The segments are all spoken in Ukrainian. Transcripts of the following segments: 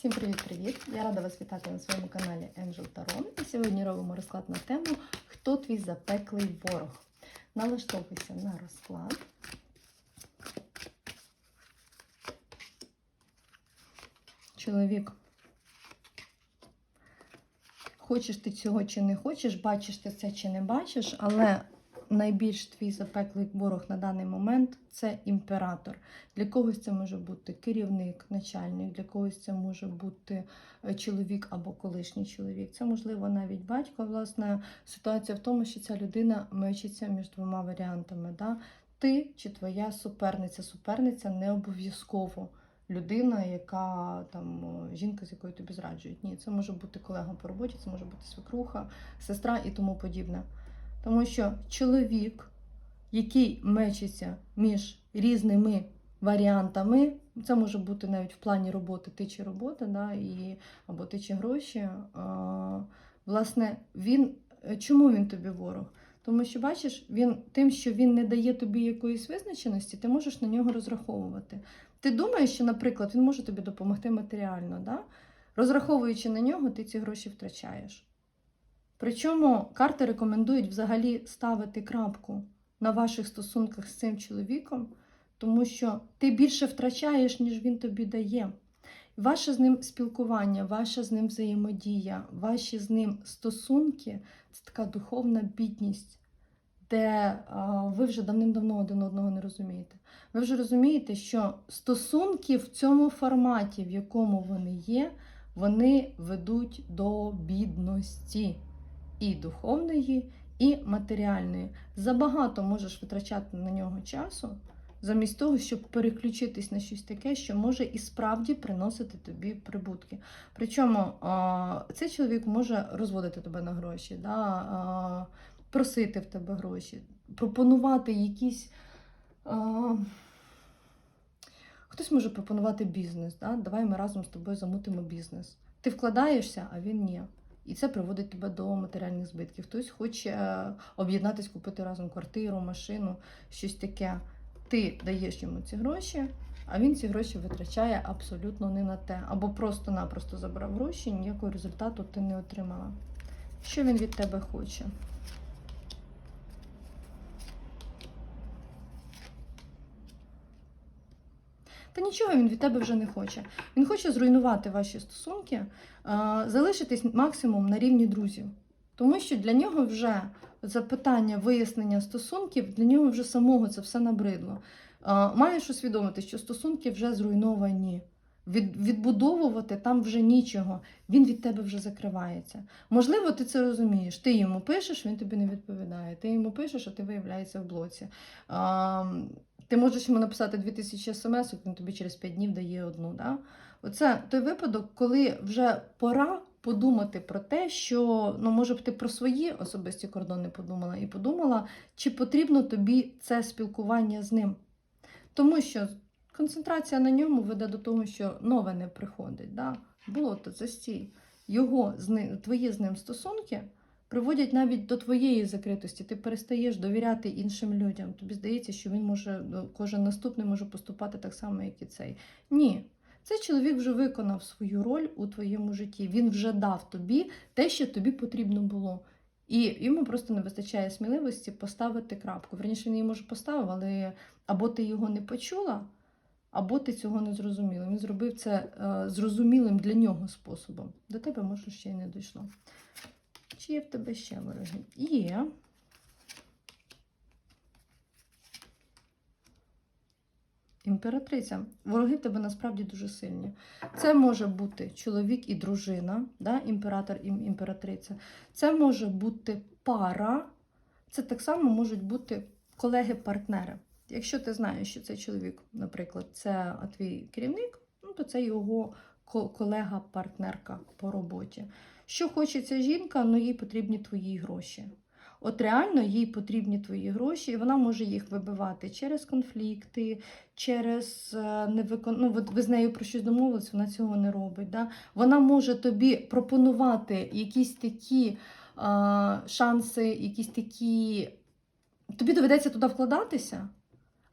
Всім привіт-привіт! Я рада вас вітати на своєму каналі Angel Tarot. І сьогодні робимо розклад на тему Хто твій запеклий ворог? Налаштовуйся на розклад. Чоловік. Хочеш ти цього чи не хочеш, бачиш ти це чи не бачиш, але найбільш твій запеклий ворог на даний момент це імператор. Для когось це може бути керівник, начальник, для когось це може бути е, чоловік або колишній чоловік. Це можливо навіть батько. Власне, ситуація в тому, що ця людина мечиться між двома варіантами. Да? Ти чи твоя суперниця. Суперниця не обов'язково. Людина, яка там жінка, з якою тобі зраджують. Ні, це може бути колега по роботі, це може бути свекруха, сестра і тому подібне. Тому що чоловік, який мечиться між різними варіантами, це може бути навіть в плані роботи ти чи робота, да, і, або ти чи гроші. А, власне, він чому він тобі ворог? Тому що, бачиш, він тим, що він не дає тобі якоїсь визначеності, ти можеш на нього розраховувати. Ти думаєш, що, наприклад, він може тобі допомогти матеріально, да? розраховуючи на нього, ти ці гроші втрачаєш. Причому карти рекомендують взагалі ставити крапку на ваших стосунках з цим чоловіком, тому що ти більше втрачаєш, ніж він тобі дає. Ваше з ним спілкування, ваша з ним взаємодія, ваші з ним стосунки це така духовна бідність, де ви вже давним-давно один одного не розумієте. Ви вже розумієте, що стосунки в цьому форматі, в якому вони є, вони ведуть до бідності і духовної, і матеріальної. Забагато можеш витрачати на нього часу, замість того, щоб переключитись на щось таке, що може і справді приносити тобі прибутки. Причому цей чоловік може розводити тебе на гроші, да, просити в тебе гроші, пропонувати якісь. Хтось може пропонувати бізнес. Да? Давай ми разом з тобою замутимо бізнес. Ти вкладаєшся, а він ні. І це приводить тебе до матеріальних збитків. Хтось хоче об'єднатися, об'єднатись, купити разом квартиру, машину, щось таке. Ти даєш йому ці гроші, а він ці гроші витрачає абсолютно не на те. Або просто-напросто забрав гроші, ніякого результату ти не отримала. Що він від тебе хоче? Та нічого він від тебе вже не хоче. Він хоче зруйнувати ваші стосунки, залишитись максимум на рівні друзів. Тому що для нього вже запитання вияснення стосунків, для нього вже самого це все набридло. Маєш усвідомити, що стосунки вже зруйновані. Від, відбудовувати там вже нічого, він від тебе вже закривається. Можливо, ти це розумієш. Ти йому пишеш, він тобі не відповідає. Ти йому пишеш, а ти виявляється в блоці. А, ти можеш йому написати 2000 смс, він тобі через 5 днів дає одну. Да? Оце той випадок, коли вже пора подумати про те, що ну, може б ти про свої особисті кордони подумала і подумала, чи потрібно тобі це спілкування з ним. Тому що концентрація на ньому веде до того, що нове не приходить. Да? Було то застій. Його твої з ним стосунки приводять навіть до твоєї закритості. Ти перестаєш довіряти іншим людям. Тобі здається, що він може, ну, кожен наступний може поступати так само, як і цей. Ні. Цей чоловік вже виконав свою роль у твоєму житті. Він вже дав тобі те, що тобі потрібно було. І йому просто не вистачає сміливості поставити крапку. Верніше, він її може поставив, але або ти його не почула, або ти цього не зрозуміла. Він зробив це е, зрозумілим для нього способом. До тебе може ще й не дійшло. Чи є в тебе ще вороги? Є. Імператриця. Вороги в тебе насправді дуже сильні. Це може бути чоловік і дружина, да? імператор і імператриця. Це може бути пара. Це так само можуть бути колеги-партнери. Якщо ти знаєш, що цей чоловік, наприклад, це твій керівник, ну, то це його колега-партнерка по роботі. Що хоче ця жінка, ну їй потрібні твої гроші. От реально їй потрібні твої гроші, і вона може їх вибивати через конфлікти, через е, невикон... ну, ви, з нею про щось домовились, вона цього не робить. Да? Вона може тобі пропонувати якісь такі а, шанси, якісь такі. Тобі доведеться туди вкладатися,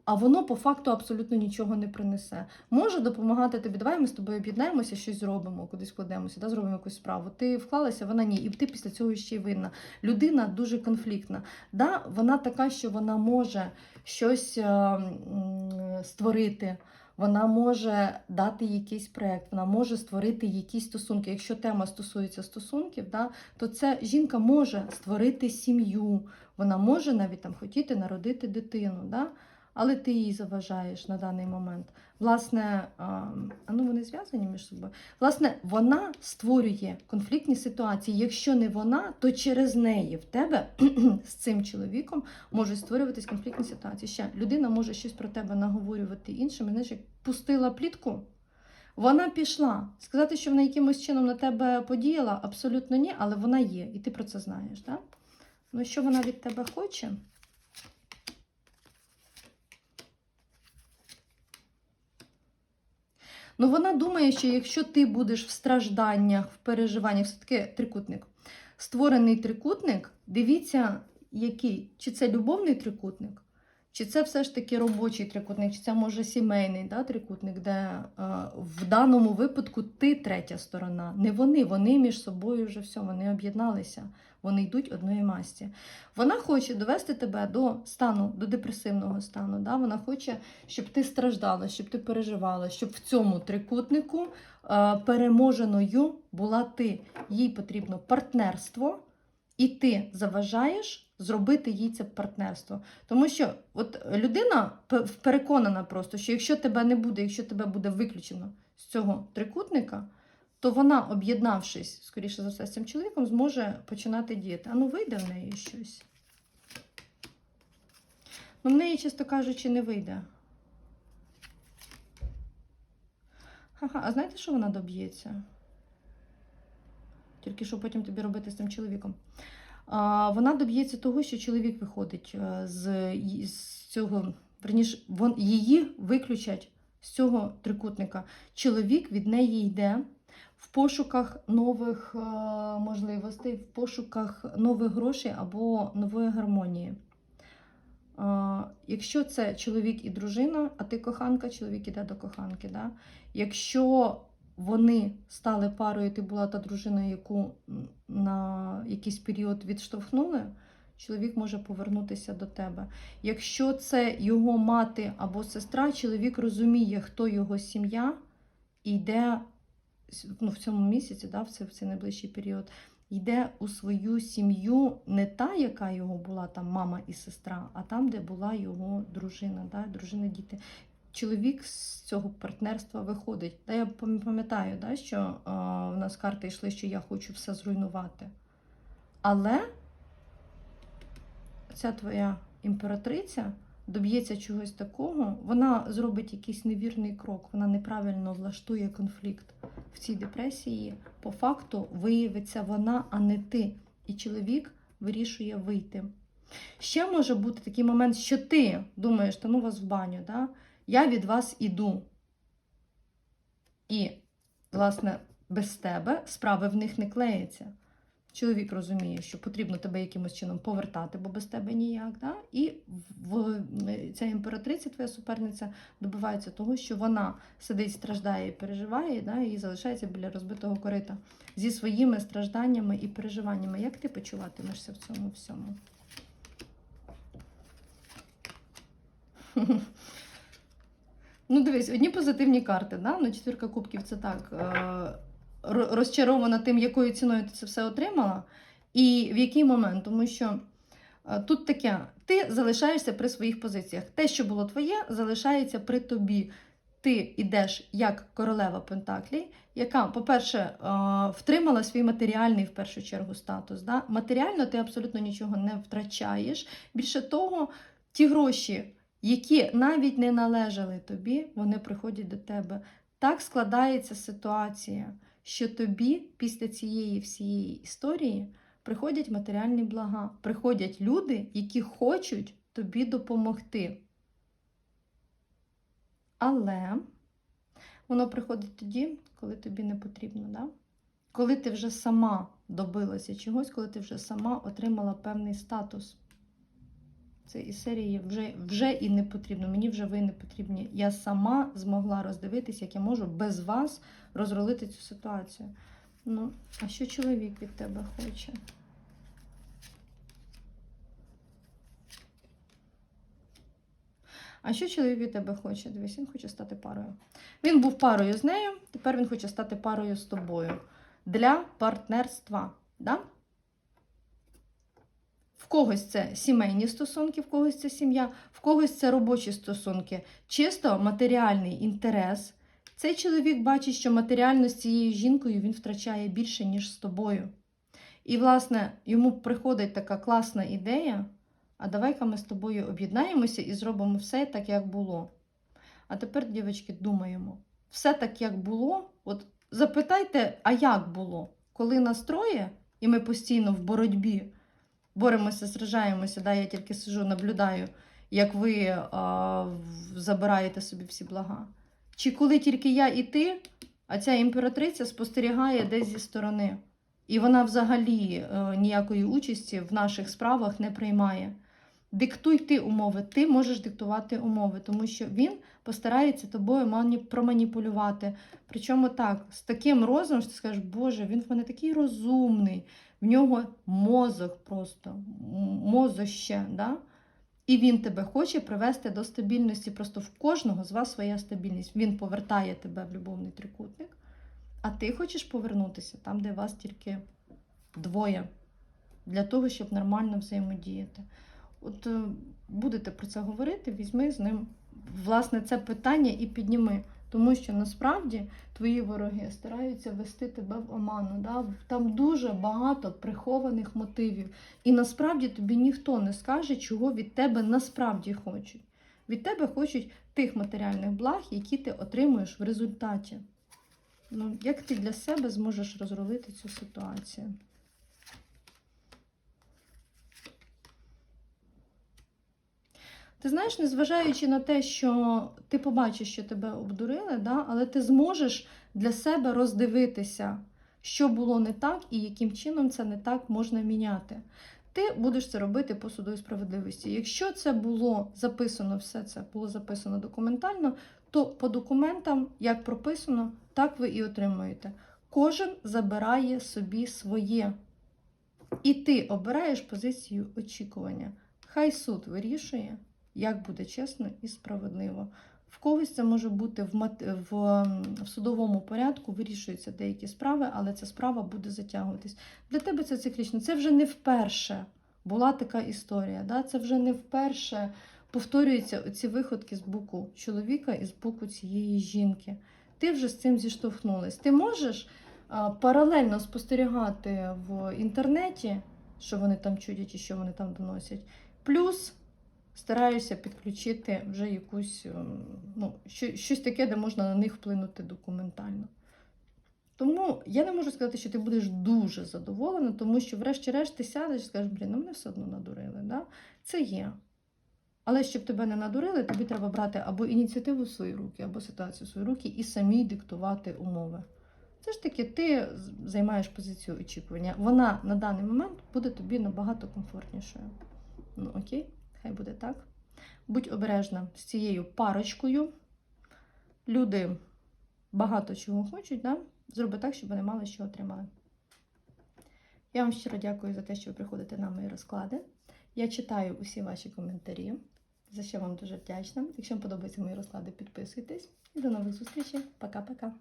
а воно по факту абсолютно нічого не принесе. Може допомагати тобі. Давай ми з тобою об'єднаємося, щось зробимо, кудись кладемося, да, зробимо якусь справу. Ти вклалася, вона ні, і ти після цього ще й винна. Людина дуже конфліктна. Да, Вона така, що вона може щось е, створити. Вона може дати якийсь проєкт, вона може створити якісь стосунки. Якщо тема стосується стосунків, да, то це жінка може створити сім'ю, вона може навіть там хотіти народити дитину, да? Але ти їй заважаєш на даний момент. Власне, а, а ну вони зв'язані між собою. Власне, вона створює конфліктні ситуації. Якщо не вона, то через неї в тебе з цим чоловіком можуть створюватись конфліктні ситуації. Ще людина може щось про тебе наговорювати іншим. Знаєш, як пустила плітку. Вона пішла. Сказати, що вона якимось чином на тебе подіяла, абсолютно ні, але вона є, і ти про це знаєш. Так? Ну, що вона від тебе хоче? Ну, вона думає, що якщо ти будеш в стражданнях, в переживаннях, все-таки трикутник. Створений трикутник, дивіться, який. Чи це любовний трикутник, чи це все ж таки робочий трикутник, чи це може сімейний да, трикутник, де е, в даному випадку ти третя сторона. Не вони, вони між собою вже все, вони об'єдналися, вони йдуть одної масті. Вона хоче довести тебе до стану, до депресивного стану. Да? Вона хоче, щоб ти страждала, щоб ти переживала, щоб в цьому трикутнику е, переможеною була ти. Їй потрібно партнерство, і ти заважаєш зробити їй це партнерство. Тому що от людина переконана просто, що якщо тебе не буде, якщо тебе буде виключено з цього трикутника, то вона, об'єднавшись, скоріше за все, з цим чоловіком, зможе починати діяти. А ну вийде в неї щось. Ну, в неї, чесно кажучи, не вийде. Ха-ха, а знаєте, що вона доб'ється? Тільки що потім тобі робити з цим чоловіком. А, вона доб'ється того, що чоловік виходить е, з, з цього, верніше, вон, її виключать з цього трикутника. Чоловік від неї йде в пошуках нових е, можливостей, в пошуках нових грошей або нової гармонії. А, Якщо це чоловік і дружина, а ти коханка, чоловік іде до коханки. Да? Якщо вони стали парою, ти була та дружина, яку на якийсь період відштовхнули, чоловік може повернутися до тебе. Якщо це його мати або сестра, чоловік розуміє, хто його сім'я, і йде ну, в цьому місяці, да, в цей, в цей найближчий період, йде у свою сім'ю не та, яка його була, там мама і сестра, а там, де була його дружина, да, дружина, діти. Чоловік з цього партнерства виходить. Та я пам'ятаю, да, що в нас карти йшли, що я хочу все зруйнувати. Але ця твоя імператриця доб'ється чогось такого, вона зробить якийсь невірний крок, вона неправильно влаштує конфлікт. В цій депресії по факту виявиться вона, а не ти. І чоловік вирішує вийти. Ще може бути такий момент, що ти думаєш, та ну вас в баню, да? Я від вас іду. І, власне, без тебе справи в них не клеяться. Чоловік розуміє, що потрібно тебе якимось чином повертати, бо без тебе ніяк. Да? І в, ця імператриця, твоя суперниця, добивається того, що вона сидить, страждає і переживає, да? і залишається біля розбитого корита зі своїми стражданнями і переживаннями. Як ти почуватимешся в цьому всьому? Ну, дивись, одні позитивні карти, да? ну, четвірка кубків це так. Е- розчарована тим, якою ціною ти це все отримала, і в який момент. Тому що е, тут таке: ти залишаєшся при своїх позиціях. Те, що було твоє, залишається при тобі. Ти йдеш як королева Пентаклі, яка, по-перше, е, втримала свій матеріальний в першу чергу статус. Да? Матеріально ти абсолютно нічого не втрачаєш. Більше того, ті гроші, які навіть не належали тобі, вони приходять до тебе. Так складається ситуація, що тобі після цієї всієї історії приходять матеріальні блага, приходять люди, які хочуть тобі допомогти. Але воно приходить тоді, коли тобі не потрібно. Да? Коли ти вже сама добилася чогось, коли ти вже сама отримала певний статус. Це із серії вже, вже і не потрібно. Мені вже ви не потрібні. Я сама змогла роздивитись, як я можу без вас розрулити цю ситуацію. Ну, а що чоловік від тебе хоче? А що чоловік від тебе хоче? Дивись, він хоче стати парою. Він був парою з нею, тепер він хоче стати парою з тобою. Для партнерства. Да? В когось це сімейні стосунки, в когось це сім'я, в когось це робочі стосунки. Чисто матеріальний інтерес. Цей чоловік бачить, що матеріально з цією жінкою він втрачає більше, ніж з тобою. І, власне, йому приходить така класна ідея. А давай-ка ми з тобою об'єднаємося і зробимо все так, як було. А тепер, дівчатки, думаємо, все так, як було. От запитайте, а як було? Коли нас троє, і ми постійно в боротьбі боремося, сражаємося, да, я тільки сижу, наблюдаю, як ви а, забираєте собі всі блага. Чи коли тільки я і ти, а ця імператриця спостерігає десь зі сторони. І вона взагалі е, ніякої участі в наших справах не приймає. Диктуй ти умови, ти можеш диктувати умови, тому що він постарається тобою мані- проманіпулювати. Причому так, з таким розумом, що ти скажеш, Боже, він в мене такий розумний, в нього мозок просто, мозоще, да? і він тебе хоче привести до стабільності. Просто в кожного з вас своя стабільність. Він повертає тебе в любовний трикутник, а ти хочеш повернутися там, де вас тільки двоє, для того, щоб нормально взаємодіяти. От е, будете про це говорити, візьми з ним власне це питання і підніми. Тому що насправді твої вороги стараються вести тебе в оману. Да? Там дуже багато прихованих мотивів. І насправді тобі ніхто не скаже, чого від тебе насправді хочуть. Від тебе хочуть тих матеріальних благ, які ти отримуєш в результаті. Ну, як ти для себе зможеш розрулити цю ситуацію? Ти знаєш, незважаючи на те, що ти побачиш, що тебе обдурили, да, але ти зможеш для себе роздивитися, що було не так і яким чином це не так можна міняти. Ти будеш це робити по суду і справедливості. Якщо це було записано, все це було записано документально, то по документам, як прописано, так ви і отримуєте. Кожен забирає собі своє. І ти обираєш позицію очікування. Хай суд вирішує, як буде чесно і справедливо. В когось це може бути в, мат... в, в судовому порядку, вирішуються деякі справи, але ця справа буде затягуватись. Для тебе це циклічно. Це вже не вперше була така історія. Да? Це вже не вперше повторюються оці виходки з боку чоловіка і з боку цієї жінки. Ти вже з цим зіштовхнулась. Ти можеш паралельно спостерігати в інтернеті, що вони там чудять і що вони там доносять. Плюс стараюся підключити вже якусь ем, ну, щось таке, де можна на них вплинути документально. Тому я не можу сказати, що ти будеш дуже задоволена, тому що, врешті-решт, ти сядеш і скажеш, блін, ну мене все одно надурили. Да? Це є. Але щоб тебе не надурили, тобі треба брати або ініціативу в свої руки, або ситуацію в свої руки і самій диктувати умови. Це ж таки, ти займаєш позицію очікування. Вона на даний момент буде тобі набагато комфортнішою. Ну, окей, хай буде так. Будь обережна з цією парочкою. Люди багато чого хочуть, да? зроби так, щоб вони мали що отримали. Я вам щиро дякую за те, що ви приходите на мої розклади. Я читаю усі ваші коментарі, за що вам дуже вдячна. Якщо вам подобаються мої розклади, підписуйтесь. І до нових зустрічей. Пока-пока.